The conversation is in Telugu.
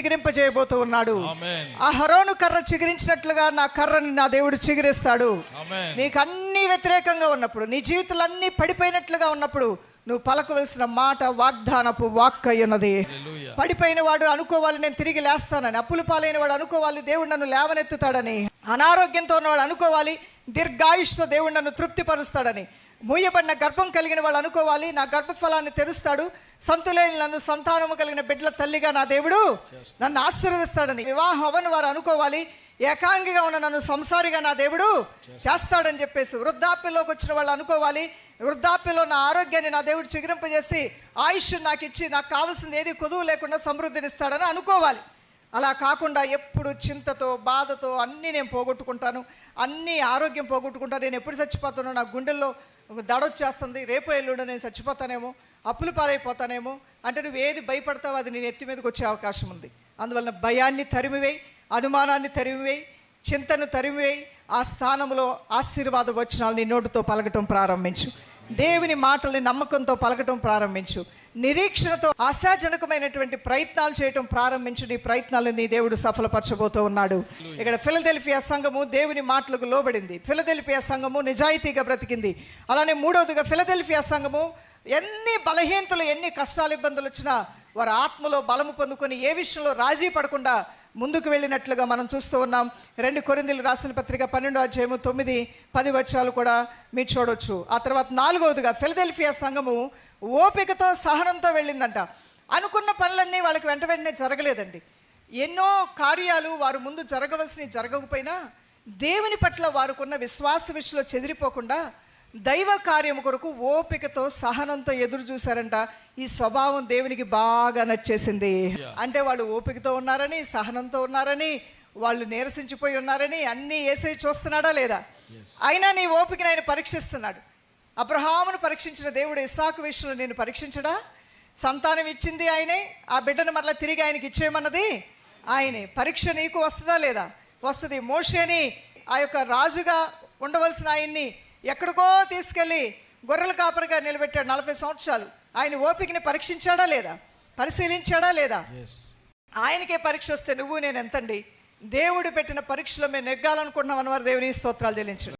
చిగిరింపజేయబోతూ ఉన్నాడు. ఆ హరోను కర్ర చిగిరించినట్లుగా నా కర్రని నా దేవుడు చిగిరిస్తాడు. నీకు అన్ని వ్యతిరేకంగా ఉన్నప్పుడు నీ జీవితాలు అన్ని పడిపోయినట్లుగా ఉన్నప్పుడు నువ్వు పలకవలసిన మాట వాగ్దానపు వాక్ అయి ఉన్నది Hallelujah. పడిపోయిన వాడు అనుకోవాలి నేను తిరిగి లేస్తానని అప్పులు పాలైన వాడు అనుకోవాలి దేవుడు నన్ను లేవనెత్తుతాడని అనారోగ్యంతో ఉన్నవాడు అనుకోవాలి దీర్ఘాయుష్తో దేవుడు నన్ను తృప్తిపరుస్తాడని. మూయబడిన గర్భం కలిగిన వాళ్ళు అనుకోవాలి నా గర్భఫలాన్ని తెరుస్తాడు సంతులేని నన్ను సంతానము కలిగిన బిడ్డల తల్లిగా నా దేవుడు నన్ను ఆశీర్వదిస్తాడని. వివాహం అవని వారు అనుకోవాలి ఏకాంగిగా ఉన్న నన్ను సంసారిగా నా దేవుడు చేస్తాడని చెప్పేసి. వృద్ధాప్యంలోకి వచ్చిన వాళ్ళు అనుకోవాలి వృద్ధాప్యంలో నా ఆరోగ్యాన్ని నా దేవుడు చిగురింపజేసి ఆయుష్ నాకు ఇచ్చి నాకు కావాల్సింది ఏది కొదువు లేకుండా సమృద్ధినిస్తాడని అనుకోవాలి. అలా కాకుండా ఎప్పుడు చింతతో బాధతో అన్నీ నేను పోగొట్టుకుంటాను. అన్నీ ఆరోగ్యం పోగొట్టుకుంటాను. నేను ఎప్పుడు చచ్చిపోతానో నా గుండెల్లో దడొచ్చేస్తుంది రేపు ఎల్లుండి నేను చచ్చిపోతానేమో అప్పులు పాలైపోతానేమో అంటే నువ్వు ఏది భయపడతావో అది నేను ఎత్తి మీదకి వచ్చే అవకాశం ఉంది. అందువలన భయాన్ని తరిమివేయి అనుమానాన్ని తరిమివేయి చింతను తరిమివేయి ఆ స్థానంలో ఆశీర్వాద వచనాలు నీ నోటితో పలకటం ప్రారంభించు. దేవుని మాటల్ని నమ్మకంతో పలకటం ప్రారంభించు. నిరీక్షణతో ఆశాజనకమైనటువంటి ప్రయత్నాలు చేయటం ప్రారంభించు నీ ప్రయత్నాలు నీ దేవుడు సఫలపరచబోతూ ఉన్నాడు. ఇక్కడ ఫిలదెల్ఫియా సంఘము దేవుని మాటలకు లోబడింది. ఫిలదెల్ఫియా సంఘము నిజాయితీగా బ్రతికింది. అలానే మూడవదిగా ఫిలదెల్ఫియా సంఘము ఎన్ని బలహీనతలు ఎన్ని కష్టాలు ఇబ్బందులు వచ్చినా వారి ఆత్మలో బలము పొందుకొని ఏ విషయంలో రాజీ పడకుండా ముందుకు వెళ్ళినట్లుగా మనం చూస్తూ ఉన్నాం. రెండు కొరిందులు రాసిన పత్రిక పన్నెండో అధ్యాయము తొమ్మిది పది వచ్చాలు కూడా మీరు చూడొచ్చు. ఆ తర్వాత నాలుగవదిగా ఫిలదెల్ఫియా సంఘము ఓపికతో సహనంతో వెళ్ళిందంట. అనుకున్న పనులన్నీ వాళ్ళకి వెంట వెంటనే జరగలేదండి. ఎన్నో కార్యాలు వారు ముందు జరగవలసినవి జరగకపోయినా దేవుని పట్ల వారుకున్న విశ్వాస విషయంలో చెదిరిపోకుండా దైవ కార్యము కొరకు ఓపికతో సహనంతో ఎదురు చూశారంట. ఈ స్వభావం దేవునికి బాగా నచ్చేసింది. అంటే వాళ్ళు ఓపికతో ఉన్నారని సహనంతో ఉన్నారని వాళ్ళు నీరసించిపోయి ఉన్నారని అన్నీ ఏసై చూస్తున్నాడా లేదా? అయినా నీ ఓపికని ఆయన పరీక్షిస్తున్నాడు. అబ్రహామును పరీక్షించిన దేవుడు ఇస్సాకు విషయంలో నేను పరీక్షించడా? సంతానం ఇచ్చింది ఆయనే ఆ బిడ్డను మరలా తిరిగి ఆయనకి ఇచ్చేయమన్నది ఆయనే. పరీక్ష నీకు వస్తుందా లేదా? వస్తుంది. మోషేని ఆ యొక్క రాజుగా ఉండవలసిన ఆయన్ని ఎక్కడికో తీసుకెళ్ళి గొర్రెల కాపరిగా నిలబెట్టాడు నలభై సంవత్సరాలు. ఆయన ఓపికని పరీక్షించాడా లేదా? పరిశీలించాడా లేదా. ఆయనకే పరీక్ష వస్తే నువ్వు నేను ఎంతండి? దేవుడు పెట్టిన పరీక్షలో మేము నెగ్గాలనుకుంటున్నాం అన్నవారు దేవుని స్తోత్రాలు చెల్లించండి.